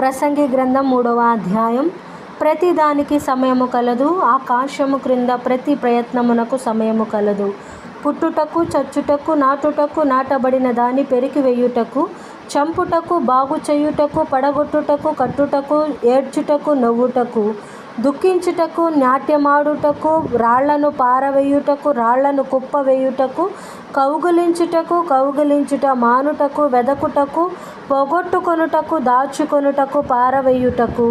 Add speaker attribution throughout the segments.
Speaker 1: ప్రసంగి గ్రంథం మూడవ అధ్యాయం. ప్రతి దానికి సమయము కలదు. ఆకాశము క్రింద ప్రతి ప్రయత్నమునకు సమయము కలదు. పుట్టుటకు చచ్చుటకు నాటుటకు నాటబడిన దాని పెరిగి వేయుటకు చంపుటకు బాగు చేయుటకు పడగొట్టుటకు కట్టుటకు ఏడ్చుటకు నవ్వుటకు దుఃఖించుటకు నాట్యమాడుటకు రాళ్ళను పారవేయుటకు రాళ్ళను కుప్పవేయుటకు కౌగులించుటకు కౌగిలించుట మానుటకు వెదకుటకు పోగొట్టుకొనుటకు దాచుకొనుటకు పారవేయుటకు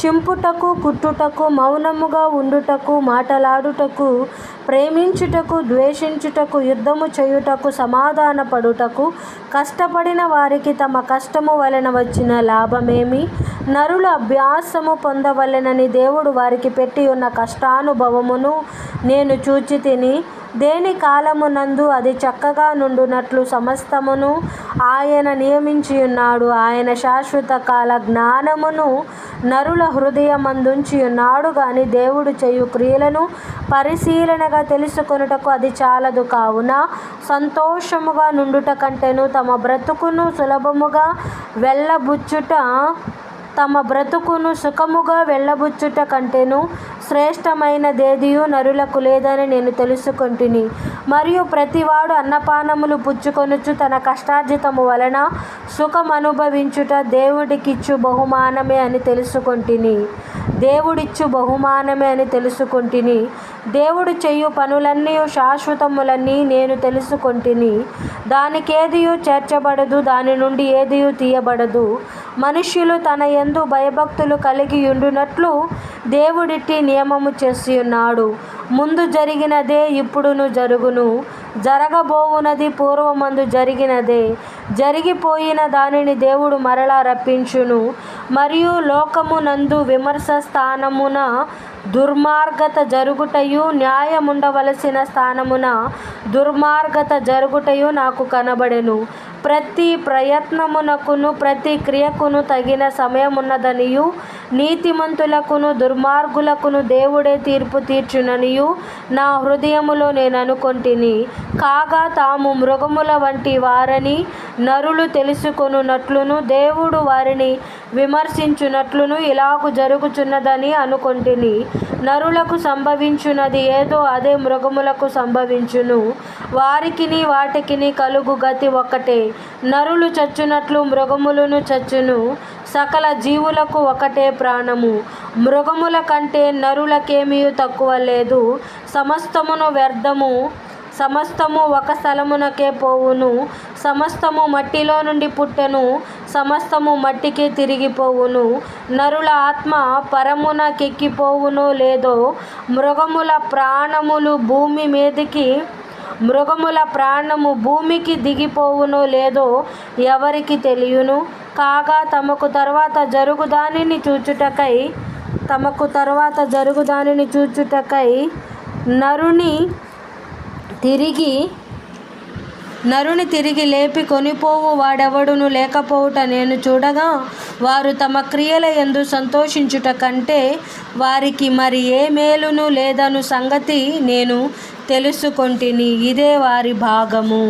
Speaker 1: చింపుటకు కుట్టుటకు మౌనముగా ఉండుటకు మాటలాడుటకు ప్రేమించుటకు ద్వేషించుటకు యుద్ధము చేయుటకు సమాధానపడుటకు కష్టపడిన వారికి తమ కష్టము వలన వచ్చిన లాభమేమి? నరుల అభ్యాసము పొందవలెనని దేవుడు వారికి పెట్టి ఉన్న కష్టానుభవమును నేను చూచి తిని దేని కాలమునందు అది చక్కగా నుండునట్లు సమస్తమును ఆయన నియమించి ఉన్నాడు ఆయన శాశ్వత కాల జ్ఞానమును నరుల హృదయమందుంచి ఉన్నాడు గాని దేవుడు చేయు క్రియలను పరిశీలనగా తెలుసుకొనుటకు అది చాలదు. కావున సంతోషముగా నుండుట కంటేను తమ బ్రతుకును సులభముగా వెళ్ళబుచ్చుట తమ బ్రతుకును సుఖముగా వెళ్ళబుచ్చుట కంటెను శ్రేష్టమైనదేదియు నరులకు లేదని నేను తెలుసుకొంటిని. మరియు ప్రతివాడు అన్నపానములు పుచ్చుకొనుచు తన కష్టార్జితము వలన సుఖమనుభవించుట దేవుడికిచ్చు బహుమానమే అని తెలుసుకొంటిని. దేవుడిచ్చు బహుమానమే అని తెలుసుకొంటిని. దేవుడు చేయు పనులన్నీ శాశ్వతములన్నీ నేను తెలుసుకొంటిని. దానికేదియు చేర్చబడదు దాని నుండి ఏదియు తీయబడదు. మనుష్యులు తన యందు భయభక్తులు కలిగి ఉండునట్లు దేవుడిట్టి నియమము చేసి ఉన్నాడు ముందు జరిగినదే ఇప్పుడును జరుగును. జరగబోవునది పూర్వమందు జరిగినదే. జరిగిపోయిన దానిని దేవుడు మరలా రప్పించును. మరియు లోకమునందు విమర్శ స్థానమున దుర్మార్గత జరుగుటయు న్యాయముండవలసిన స్థానమున దుర్మార్గత జరుగుటయు నాకు కనబడెను. ప్రతి ప్రయత్నమునకును ప్రతి క్రియకును తగిన సమయమున్నదనియు నీతిమంతులకును దుర్మార్గులకును దేవుడే తీర్పు తీర్చుననియు నా హృదయములో నేను అనుకొంటిని. కాగా తాము మృగముల వంటి వారని నరులు తెలుసుకొనున్నట్లును దేవుడు వారిని విమర్శించునట్లును ఇలాగు జరుగుచున్నదని అనుకొంటిని. నరులకు సంభవించున్నది ఏదో అదే మృగములకు సంభవించును. వారికిని వాటికిని కలుగు గతి ఒక్కటే. నరులు చచ్చునట్లు మృగములను చచ్చును. సకల జీవులకు ఒకటే ప్రాణము. మృగముల కంటే నరులకేమీ తక్కువ లేదు. సమస్తమును వ్యర్థము. సమస్తము ఒక స్థలమునకే పోవును. సమస్తము మట్టిలో నుండి పుట్టెను. సమస్తము మట్టికి తిరిగిపోవును నరుల ఆత్మ పరమునకెక్కిపోవునో లేదో మృగముల ప్రాణములు భూమి మీదికి మృగముల ప్రాణము భూమికి దిగిపోవునో లేదో ఎవరికి తెలియను? కాగా తమకు తర్వాత జరుగు దానిని చూచుటకై తమకు తర్వాత జరుగు దానిని చూచుటకై నరుని తిరిగి నరుని తిరిగి లేపి కొనిపోవు వాడెవడును లేకపోవుట నేను చూడగా వారు తమ క్రియల యందు సంతోషించుట కంటే వారికి మరి ఏ మేలును లేదను సంగతి నేను తెలుసుకొంటిని. ఇదే వారి భాగము.